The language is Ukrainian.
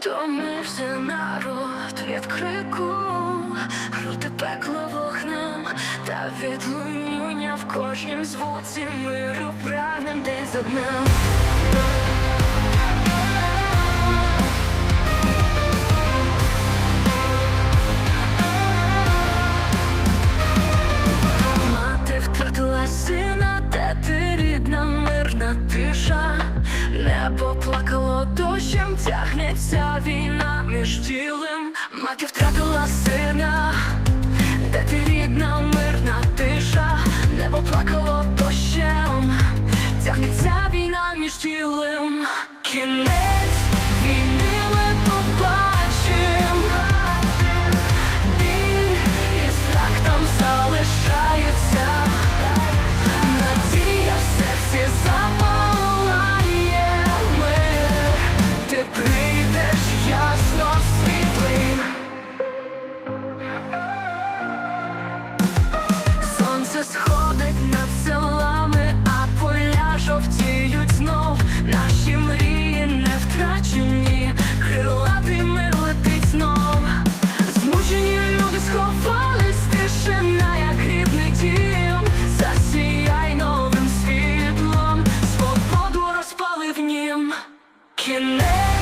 Втомився народ від крику, груди пекло вогнем, та відлунювання в кожнім звуці миру прагнем десь за днем. Втратила сина, де ти рідна мирна тиша, небо плакало війна між тілем, мати втратила сина, де ти рідна мирна тиша, небо плакало дощем, тягнеться війна між тілем, кінець сховались тишина, як рідний дім, засіяй новим світлом, свободу розпалив нім. Кінець